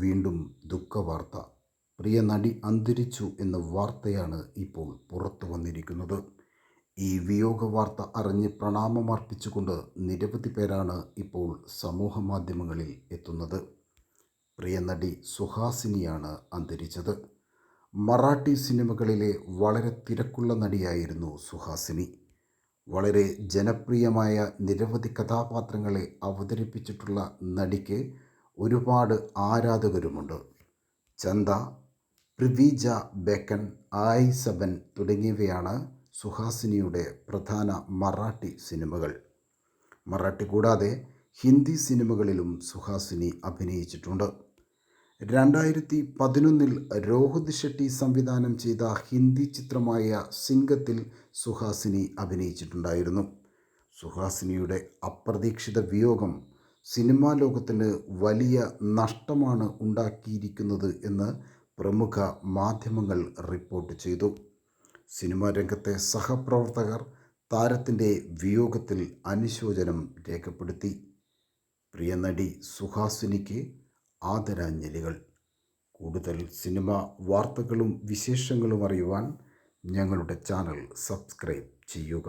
വീണ്ടും ദുഃഖവാർത്ത. പ്രിയ നടി അന്തരിച്ചു എന്ന വാർത്തയാണ് ഇപ്പോൾ പുറത്തു വന്നിരിക്കുന്നത്. ഈ വിയോഗ വാർത്ത അറിഞ്ഞ് പ്രണാമമർപ്പിച്ചുകൊണ്ട് നിരവധി പേരാണ് ഇപ്പോൾ സമൂഹ മാധ്യമങ്ങളിൽ എത്തുന്നത്. പ്രിയ നടി സുഹാസിനിയാണ് അന്തരിച്ചത്. മറാഠി സിനിമകളിലെ വളരെ തിരക്കുള്ള നടിയായിരുന്നു സുഹാസിനി. വളരെ ജനപ്രിയമായ നിരവധി കഥാപാത്രങ്ങളെ അവതരിപ്പിച്ചിട്ടുള്ള നടിക്ക് ഒരുപാട് ആരാധകരുമുണ്ട്. ചന്ത പ്രിവീജ ബേക്കൻ ആയ് സബൻ തുടങ്ങിയവയാണ് സുഹാസിനിയുടെ പ്രധാന മറാഠി സിനിമകൾ. മറാഠി കൂടാതെ ഹിന്ദി സിനിമകളിലും സുഹാസിനി അഭിനയിച്ചിട്ടുണ്ട്. രണ്ടായിരത്തി പതിനൊന്നിൽ രോഹിത് ഷെട്ടി സംവിധാനം ചെയ്ത ഹിന്ദി ചിത്രമായ സിംഗത്തിൽ സുഹാസിനി അഭിനയിച്ചിട്ടുണ്ടായിരുന്നു. സുഹാസിനിയുടെ അപ്രതീക്ഷിത വിയോഗം സിനിമാ ലോകത്തിന് വലിയ നഷ്ടമാണ് ഉണ്ടാക്കിയിരിക്കുന്നത് എന്ന് പ്രമുഖ മാധ്യമങ്ങൾ റിപ്പോർട്ട് ചെയ്തു. സിനിമാ രംഗത്തെ സഹപ്രവർത്തകർ താരത്തിന്റെ വിയോഗത്തിൽ അനുശോചനം രേഖപ്പെടുത്തി. പ്രിയ നടി സുഹാസിനിക്ക് ആദരാഞ്ജലികൾ. കൂടുതൽ സിനിമ വാർത്തകളും വിശേഷങ്ങളും അറിയുവാൻ ഞങ്ങളുടെ ചാനൽ സബ്സ്ക്രൈബ് ചെയ്യുക.